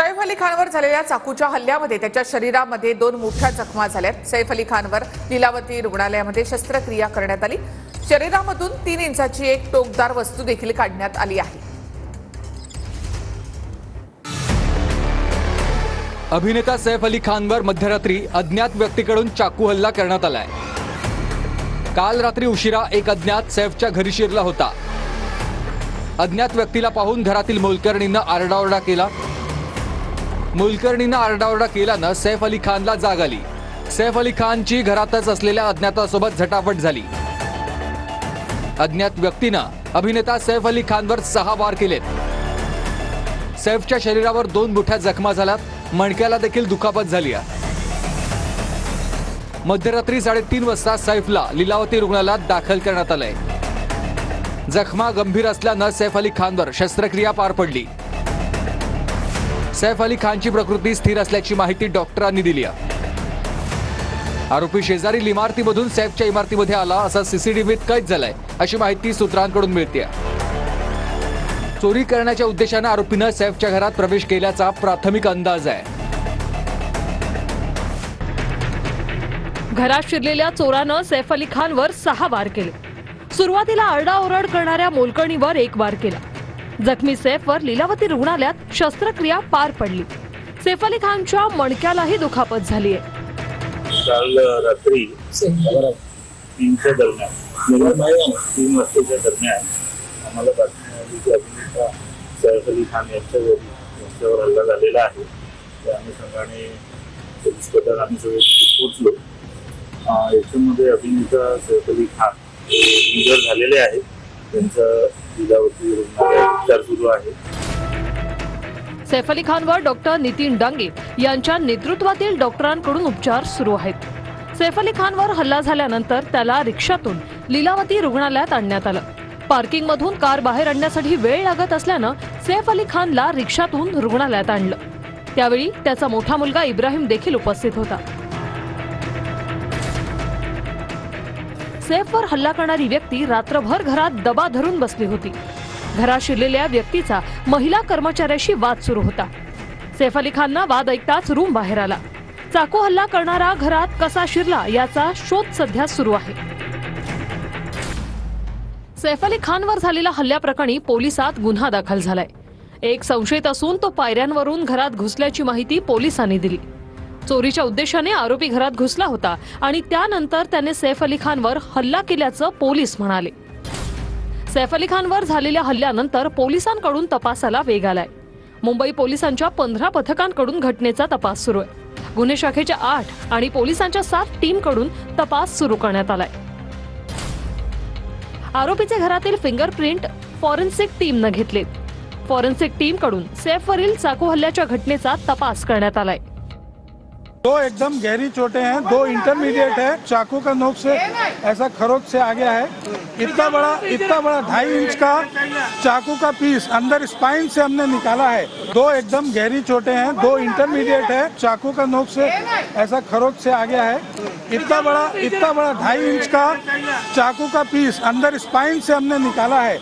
सैफ अली खानवर झालेल्या चाकूच्या हल्ल्यामध्ये त्याच्या शरीरामध्ये दोन मोठ्या जखमा झाल्यात. सैफ अली खानवर लीलावती रुग्णालयामध्ये शस्त्रक्रिया करण्यात आली. शरीरामधून तीन इंचाची एक टोकदार वस्तू देखील काढण्यात आली आहे. अभिनेता सैफ अली खानवर मध्यरात्री अज्ञात व्यक्तीकडून चाकू हल्ला करण्यात आलाय. काल रात्री उशिरा एक अज्ञात सैफच्या घरी शिरला होता. अज्ञात व्यक्तीला पाहून घरातील मोलकर्णीनं आरडाओरडा केला. मोलकर्णीनं आरडाओरडा केल्यानं सैफ अली खानला जाग आली. सैफ अली खानची घरातच असलेल्या अज्ञातासोबत झटापट झाली. अज्ञात व्यक्तीनं अभिनेता सैफ अली खानवर सहा वार केलेत. सैफच्या शरीरावर दोन मोठ्या जखमा झाल्यात. मणक्याला देखील दुखापत झाली मध्यरात्री साडेतीन वाजता सैफला लीलावती रुग्णालयात दाखल करण्यात आलंय. जखमा गंभीर असल्यानं सैफ अली खानवर शस्त्रक्रिया पार पडली. सैफ अली खानची प्रकृती स्थिर असल्याची माहिती डॉक्टरांनी दिली आहे. आरोपी शेजारील इमारतीमधून सैफच्या इमारतीमध्ये आला असा सीसीटीव्हीत कैद झालाय अशी माहिती सूत्रांकडून मिळते चोरी करण्याच्या उद्देशानं आरोपीनं सैफच्या घरात प्रवेश केल्याचा प्राथमिक अंदाज आहे. घरात शिरलेल्या चोरानं सैफ अली खानवर सहा वार केले. सुरुवातीला आरडाओरड करणाऱ्या मोलकणीवर एक वार केला. जखमी सैफवर लिलावती रुग्णालयात शस्त्रक्रिया पार पडली. सैफ अली खानच्या मणक्यालाही दुखापत झाली आहे काल रात्री तीनच्या दरम्यान तीन वाजताच्या दरम्यान आम्हाला बातमी आली की अभिनेता सैफ अली खान यांच्यावर यांच्यावर हल्ला झालेला आहे. त्या अनुषंगाने पोलीस पथक आम्ही सगळे पोचलो याच्यामध्ये अभिनेता सैफ अली खान इंजर झालेले आहेत त्यांचं रुग्णालयात उपचार सुरू सैफ अली खानवर डॉक्टर नितीन डांगे यांच्या नेतृत्वातील डॉक्टरांकडून उपचार सुरू आहेत. सैफ अली खानवर हल्ला झाल्यानंतर त्याला रिक्षातून लीलावती रुग्णालयात आणण्यात आलं. पार्किंग मधून कार बाहेर आणण्यासाठी वेळ लागत असल्यानं सैफ अली खानला रिक्षातून रुग्णालयात आणलं. त्यावेळी त्याचा मोठा मुलगा इब्राहिम देखील उपस्थित होता. सैफवर हल्ला करणारी व्यक्ती रात्रभर घरात दबा धरून बसली होती. घरात शिरलेल्या व्यक्तीचा महिला कर्मचाऱ्याशी वाद सुरू होता. सैफ अली खानना वाद ऐकताच रूम बाहेर आला. चाकू हल्ला करणारा घरात कसा शिरला याचा शोध सध्या सुरू आहे. सैफ अली खानवर झालेल्या हल्ल्याप्रकरणी पोलिसात गुन्हा दाखल झालाय. एक संशयित असून तो पायऱ्यांवरून घरात घुसल्याची माहिती पोलिसांनी दिली. चोरीच्या उद्देशाने आरोपी घरात घुसला होता आणि त्यानंतर त्याने सैफ अली खानवर हल्ला केल्याचं पोलीस म्हणाले. सैफ अली खानवर झालेल्या हल्ल्यानंतर पोलिसांकडून तपासाला वेग आलाय. मुंबई पोलिसांच्या पंधरा पथकांकडून घटनेचा तपास सुरू आहे. गुन्हे शाखेच्या आठ आणि पोलिसांच्या सात टीमकडून तपास सुरू करण्यात आलाय. आरोपीचे घरातील फिंगरप्रिंट फॉरेन्सिक टीमनं घेतलेत. फॉरेन्सिक टीमकडून सैफवरील चाकू हल्ल्याच्या घटनेचा तपास करण्यात आलाय. दो एकदम गहरी चोटें हैं, दो इंटरमीडिएट है, चाकू का नोक से ऐसा खरोच से आ गया है। इतना बड़ा इतना बड़ा ढाई इंच का चाकू का पीस अंदर स्पाइन से हमने निकाला है। दो एकदम गहरी चोटें हैं, दो इंटरमीडिएट है, चाकू का नोक से ऐसा खरोच से आ गया है। इतना बड़ा इतना बड़ा ढाई इंच का चाकू का पीस अंदर स्पाइन से हमने निकाला है।